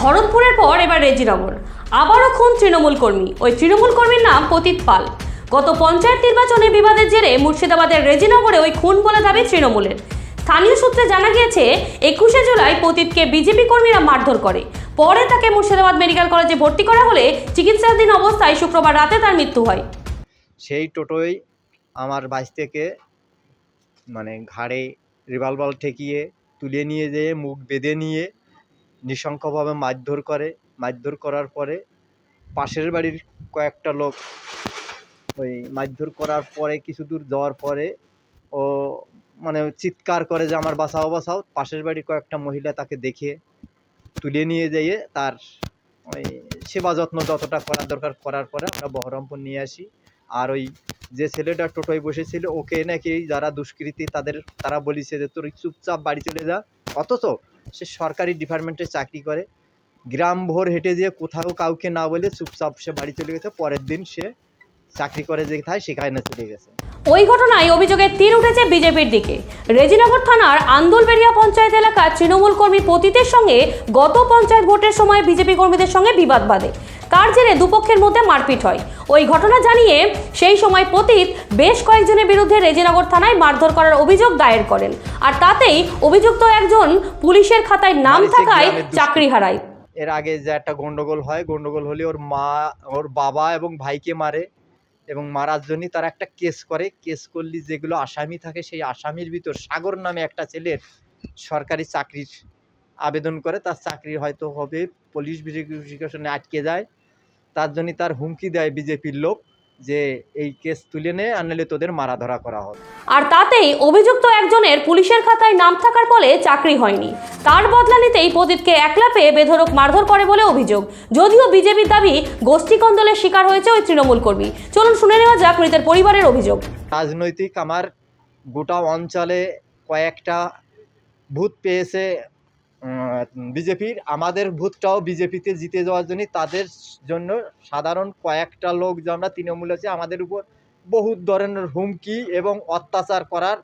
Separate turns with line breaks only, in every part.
ভরতপুরের পর এবার রেজিনগর। আবারও খুন তৃণমূল কর্মী। ওই তৃণমূল কর্মীর নাম পতিত পাল। গত পঞ্চায়েত নির্বাচনে বিবাদের জেরে মুর্শিদাবাদের রেজিনগরে ওই খুন বলে দাবি তৃণমূলের। স্থানীয় সূত্রে জানা গিয়েছে, একুশে জুলাই পতিতকে বিজেপি কর্মীরা মারধর করে। পরে তাকে মুর্শিদাবাদ মেডিকেল কলেজে ভর্তি করা হলে চিকিৎসাধীন অবস্থায় শুক্রবার রাতে তার মৃত্যু হয়।
সেই টোটোই আমার বাইশ থেকে মানে ঘাড়ে রিভলভার ঠেকিয়ে তুলে নিয়ে যেয়ে, মুখ বেঁধে নিয়ে নৃশংসভাবে মারধর করে, মারধর করার পরে পাশের বাড়ির কয়েকটা লোক ওই মারধর করার পরে কিছু দূর যাওয়ার পরে ও মানে চিৎকার করে যে, আমার বাঁচাও বাঁচাও। পাশের বাড়ির কয়েকটা মহিলা তাকে দেখে তুলে নিয়ে যেয়ে তার ওই সেবা যত্ন যতটা করার দরকার করার পরে আমরা বহরমপুর নিয়ে আসি। আর ওই যে ছেলেটা টোটোয় বসেছিল, ওকে নাকি যারা দুষ্কৃতী তাদের, তারা বলিছে যে, তোর চুপচাপ বাড়ি চলে যা। অথচ সে সরকারি ডিপার্টমেন্টে চাকরি করে। গ্রাম ভোর হেঁটে যেয়ে কোথাও কাউকে না বলে চুপচাপ সে বাড়ি চলে গেছে। পরের দিন সে চাকরি করে যেথায় সেখানে চলে গেছে।
ওই ঘটনায় অভিযোগের তীর উঠেছে বিজেপির দিকে। রেজিনগর থানার আন্দোলবেড়িয়া পঞ্চায়েত এলাকার তৃণমূল কর্মী পতিতের সঙ্গে গত পঞ্চায়েত ভোটের সময় বিজেপি কর্মীদের সঙ্গে বিবাদ বাঁধে। তার জেরে দুপক্ষের মধ্যে মারপিট হয়? ওই ঘটনা জানিয়ে সেই সময় পতিত বেশ কয়েকজনের বিরুদ্ধে রেজিনগর থানায় মারধর করার অভিযোগ দায়ের করেন। আর তাতেই অভিযুক্ত একজন পুলিশের খাতায় নাম থাকায় চাকরি হারায়।
এর আগে যে একটা গন্ডগোল হয় গন্ডগোল হলে ওর মা ওর বাবা এবং ভাইকে মারে। এবং মারার জন্যই তারা একটা কেস করে। কেস করলে যেগুলো আসামি থাকে, সেই আসামির ভিতর সাগর নামে একটা ছেলের সরকারি চাকরির আবেদন করে। তার চাকরি হয়তো হবে পুলিশ ভেরিফিকেশনে আটকে যায়। তার জন্য তার হুমকি দেয় বিজেপির লোক। যে এই কেস তুলে নে আনলে তোদের মারা ধরা করা হবে।
আর তাতেই অভিযুক্ত একজনের পুলিশের খাতায় নাম থাকার ফলে চাকরি হয়নি। তার বদলা নিতেই পতিতকে একলা পেয়ে বেধরক মারধর করে বলে অভিযোগ। যদিও বিজেপির দাবি গোষ্ঠী কন্দলের শিকার হয়েছে ওই তৃণমূল কর্মী। চলুন শুনে নেওয়া যাক মৃতের পরিবারের অভিযোগ।
রাজনৈতিক আমার গোটা অঞ্চলে কয়েকটা ভূত পেয়েছে বিজেপির। আমাদের ভূতটাও বিজেপিতে জিতে যাওয়ার জন্য তাদের জন্য সাধারণ কয়েকটা লোক যে আমরা তৃণমূল আছে আমাদের উপর বহুত ধরনের হুমকি এবং অত্যাচার করার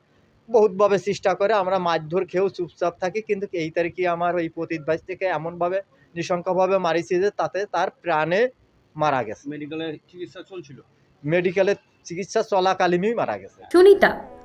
বহুতভাবে চেষ্টা করে। আমরা মারধর খেয়েও চুপচাপ থাকি কিন্তু এই তারিখে আমার ওই পতিত ভাই থেকে এমনভাবে নৃশংসভাবে মারিছে যে তাতে তার প্রাণে মারা গেছে।
মেডিকেলের চিকিৎসা চলছিল?
মেডিকেলের চিকিৎসা চলাকালীনই মারা গেছে।
সুনিতা